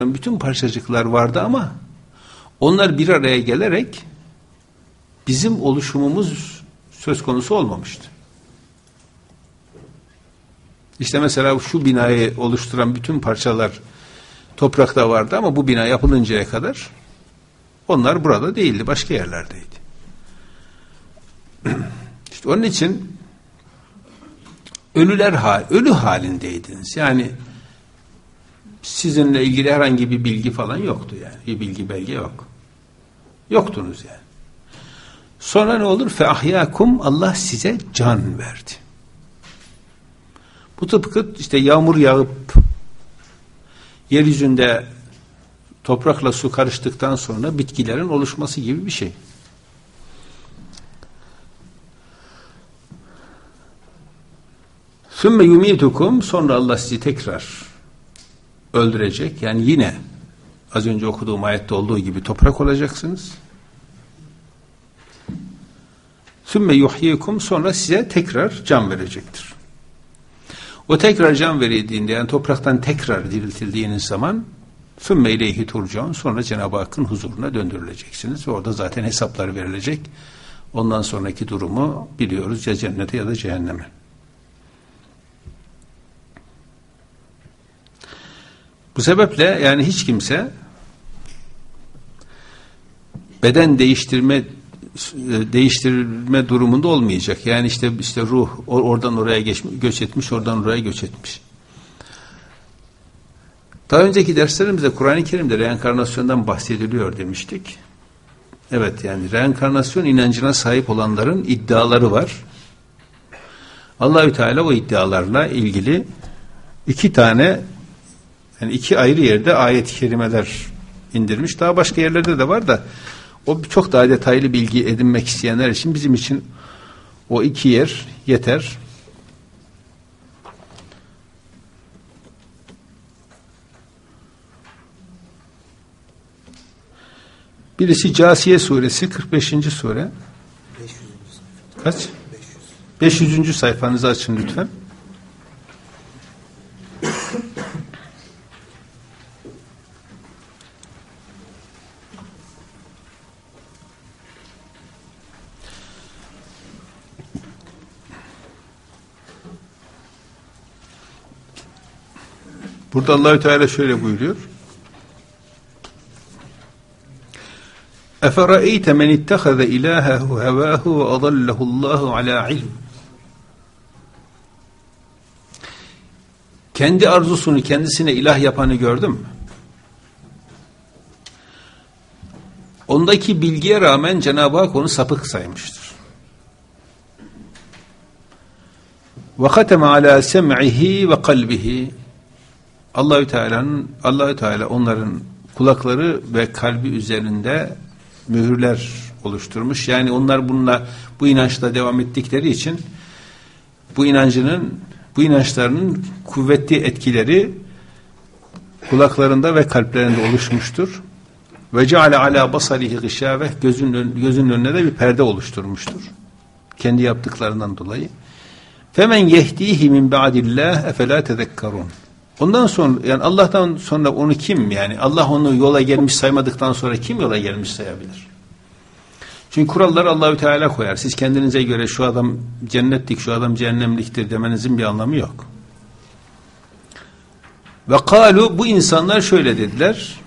bütün parçacıklar vardı ama onlar bir araya gelerek bizim oluşumumuz söz konusu olmamıştı. İşte mesela şu binayı oluşturan bütün parçalar toprakta vardı ama bu bina yapılıncaya kadar onlar burada değildi, başka yerlerdeydi. İşte onun için ölüler hal, ölü halindeydiniz. Yani sizinle ilgili herhangi bir bilgi falan yoktu yani. Bir bilgi belge yok. Yoktunuz yani. Sonra ne olur? Feahyakum Allah size can verdi. Bu tıpkı işte yağmur yağıp yeryüzünde toprakla su karıştıktan sonra bitkilerin oluşması gibi bir şey. Sümme yumitukum sonra Allah sizi tekrar öldürecek. Yani yine az önce okuduğum ayette olduğu gibi toprak olacaksınız. Sümme yuhyikum sonra size tekrar can verecektir. O tekrar can verildiğinde yani topraktan tekrar diriltildiğiniz zaman sümme ileyhi turcaun sonra Cenab-ı Hakk'ın huzuruna döndürüleceksiniz ve orada zaten hesaplar verilecek. Ondan sonraki durumu biliyoruz ya cennete ya da cehenneme. Bu sebeple yani hiç kimse beden değiştirme değiştirme durumunda olmayacak. Yani işte işte ruh oradan oraya geç, göç etmiş, oradan oraya göç etmiş. Daha önceki derslerimizde Kur'an-ı Kerim'de reenkarnasyondan bahsediliyor demiştik. Evet yani reenkarnasyon inancına sahip olanların iddiaları var. Allahü Teala o iddialarla ilgili iki tane yani iki ayrı yerde ayet-i kerimeler indirmiş. Daha başka yerlerde de var da o çok daha detaylı bilgi edinmek isteyenler için bizim için o iki yer yeter. Birisi Casiye suresi 45. sure. 500. Kaç? 500. 500. sayfanızı açın lütfen. Burada Allahü Teala şöyle buyuruyor. Efera'eyte men ittehade ilahehu hevahu ve adallehu Allahu ala ilm. Kendi arzusunu kendisine ilah yapanı gördün mü? Ondaki bilgiye rağmen Cenab-ı Hak onu sapık saymıştır. Ve kateme ala sem'ihi ve kalbihi Allahü Teala'nın Allahü Teala onların kulakları ve kalbi üzerinde mühürler oluşturmuş. Yani onlar bununla bu inançla devam ettikleri için bu inancının bu inançlarının kuvvetli etkileri kulaklarında ve kalplerinde oluşmuştur. Ve ceale ala basarihi gışave gözünün gözünün önüne de bir perde oluşturmuştur. Kendi yaptıklarından dolayı. Femen yehdihi min ba'dillah efela tezekkarun. Ondan sonra yani Allah'tan sonra onu kim yani Allah onu yola gelmiş saymadıktan sonra kim yola gelmiş sayabilir? Çünkü kuralları Allahü Teala koyar. Siz kendinize göre şu adam cennetlik, şu adam cehennemliktir demenizin bir anlamı yok. Ve kalu bu insanlar şöyle dediler.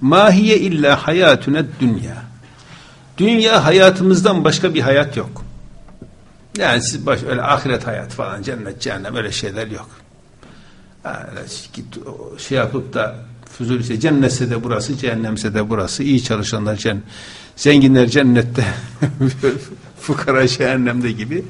Mahiye illa hayatüne dünya. Dünya hayatımızdan başka bir hayat yok. Yani siz baş, öyle ahiret hayat falan cennet cehennem öyle şeyler yok şey yapıp da Fuzul ise cennetse de burası, cehennemse de burası. iyi çalışanlar cennet, zenginler cennette, fukara cehennemde gibi.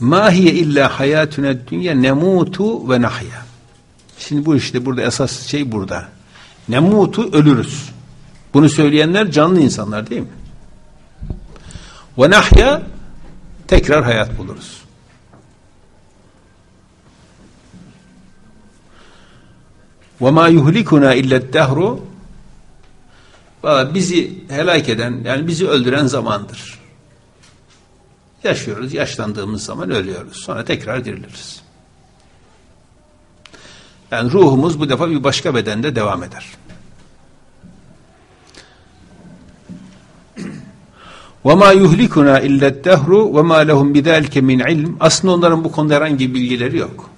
Ma hiye illa hayatuna dünya nemutu ve nahya. Şimdi bu işte burada esas şey burada. Nemutu ölürüz. Bunu söyleyenler canlı insanlar değil mi? Ve nahya tekrar hayat buluruz. Ve ma yuhlikuna illa dehru bizi helak eden yani bizi öldüren zamandır. Yaşıyoruz, yaşlandığımız zaman ölüyoruz. Sonra tekrar diriliriz. Yani ruhumuz bu defa bir başka bedende devam eder. وَمَا يُهْلِكُنَا اِلَّا الدَّهْرُ وَمَا لَهُمْ بِذَٰلِكَ مِنْ عِلْمٍ Aslında onların bu konuda herhangi bilgileri yok.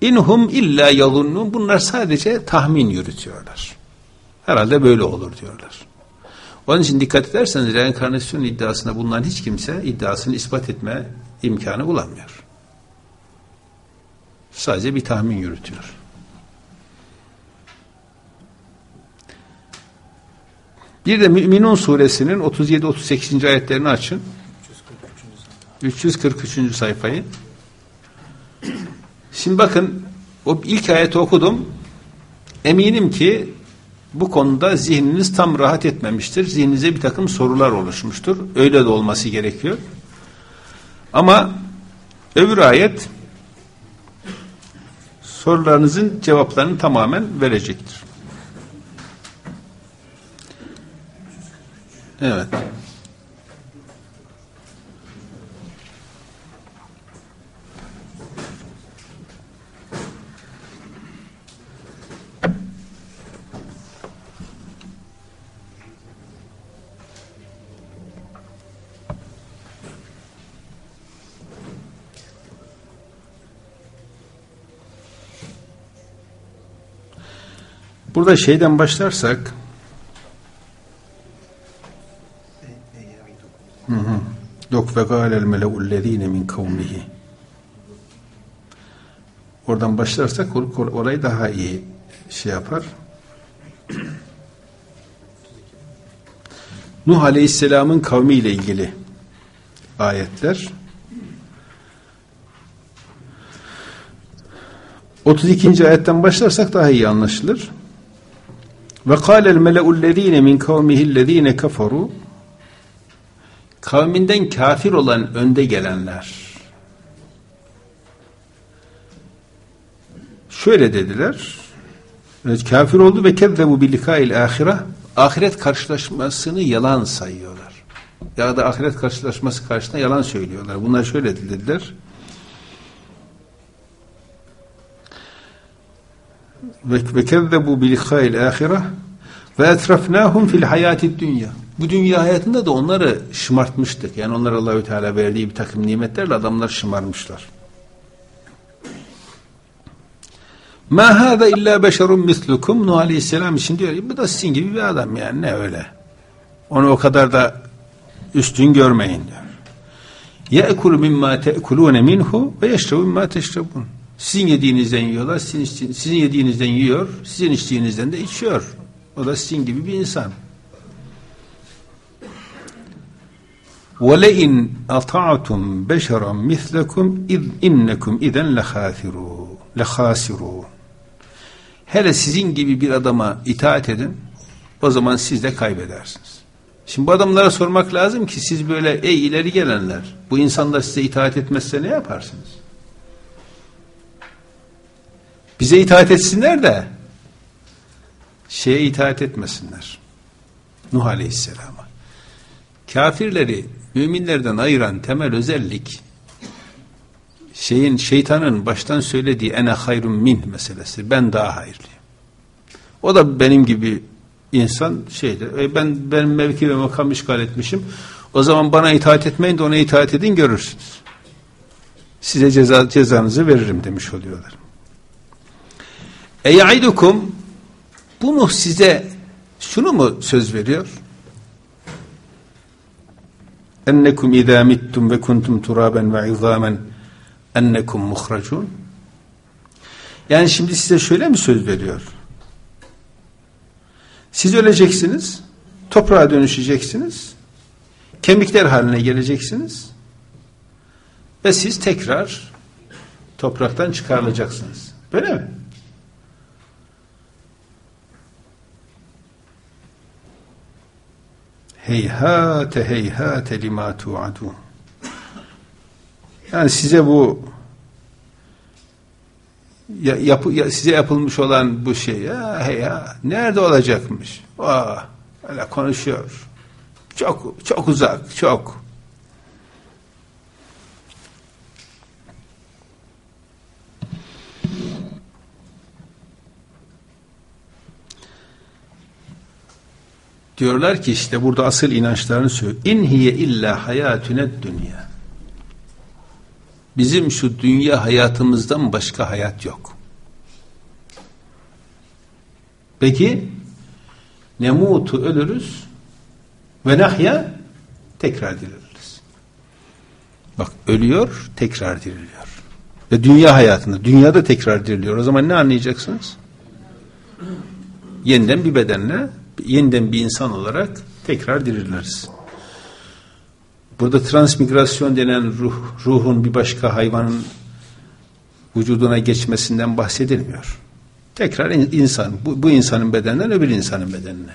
İnhum illa yazunnun bunlar sadece tahmin yürütüyorlar. Herhalde böyle olur diyorlar. Onun için dikkat ederseniz reenkarnasyon iddiasına bulunan hiç kimse iddiasını ispat etme imkanı bulamıyor. Sadece bir tahmin yürütüyor. Bir de Müminun suresinin 37-38. ayetlerini açın. 343. sayfayı. Şimdi bakın o ilk ayeti okudum. Eminim ki bu konuda zihniniz tam rahat etmemiştir. Zihninize bir takım sorular oluşmuştur. Öyle de olması gerekiyor. Ama öbür ayet sorularınızın cevaplarını tamamen verecektir. Evet. Burada şeyden başlarsak Yok ve gâlel meleullezîne min kavmihi Oradan başlarsak orayı daha iyi şey yapar. Nuh Aleyhisselam'ın kavmiyle ilgili ayetler 32. ayetten başlarsak daha iyi anlaşılır. Ve kâlel mele'ullezîne min kavmihillezîne kafaru kavminden kafir olan önde gelenler şöyle dediler evet, kafir oldu ve kezzebu billikâil ahire ahiret karşılaşmasını yalan sayıyorlar. Ya da ahiret karşılaşması karşısında yalan söylüyorlar. Bunlar şöyle dediler. ve kezzebu bi liqa'il ahire ve etrafnahum fil hayatid dünya. Bu dünya hayatında da onları şımartmıştık. Yani onlara Allahü Teala verdiği bir takım nimetlerle adamlar şımarmışlar. Ma hâze illa beşerun mislukum Nuh Aleyhisselam için diyor bu da sizin gibi bir adam yani ne öyle. Onu o kadar da üstün görmeyin diyor. Ye'kulu mimma te'kulûne minhu ve yeşrebu mimma teşrebun. Sizin yediğinizden yiyorlar, sizin, sizin yediğinizden yiyor, sizin içtiğinizden de içiyor. O da sizin gibi bir insan. وَلَئِنْ أَطَعْتُمْ بَشَرًا مِثْلَكُمْ اِذْ اِنَّكُمْ اِذَنْ لَخَاسِرُونَ Hele sizin gibi bir adama itaat edin, o zaman siz de kaybedersiniz. Şimdi bu adamlara sormak lazım ki siz böyle ey ileri gelenler, bu insanlar size itaat etmezse ne yaparsınız? Bize itaat etsinler de şeye itaat etmesinler. Nuh Aleyhisselam'a. Kafirleri müminlerden ayıran temel özellik şeyin şeytanın baştan söylediği ene hayrun min meselesi. Ben daha hayırlıyım. O da benim gibi insan şeydir. E ben benim mevki ve makam işgal etmişim. O zaman bana itaat etmeyin de ona itaat edin görürsünüz. Size ceza, cezanızı veririm demiş oluyorlar. Eyaidukum bu Nuh size şunu mu söz veriyor? Ennekum izâ mittum ve kuntum turaben ve izâmen ennekum muhracun. Yani şimdi size şöyle mi söz veriyor? Siz öleceksiniz, toprağa dönüşeceksiniz, kemikler haline geleceksiniz ve siz tekrar topraktan çıkarılacaksınız. Böyle mi? Heyhate heyhate lima tu'adun. Yani size bu ya, yapı, ya, size yapılmış olan bu şey ya, ya nerede olacakmış? Aa, öyle konuşuyor. Çok çok uzak, çok. Diyorlar ki işte burada asıl inançlarını söylüyor. İn hiye illa hayatüne dünya. Bizim şu dünya hayatımızdan başka hayat yok. Peki nemutu ölürüz ve nahya tekrar diriliriz. Bak ölüyor tekrar diriliyor. Ve dünya hayatında dünyada tekrar diriliyor. O zaman ne anlayacaksınız? Yeniden bir bedenle yeniden bir insan olarak tekrar diriliriz. Burada transmigrasyon denen ruh, ruhun bir başka hayvanın vücuduna geçmesinden bahsedilmiyor. Tekrar insan, bu, bu insanın bedeninden öbür insanın bedenine.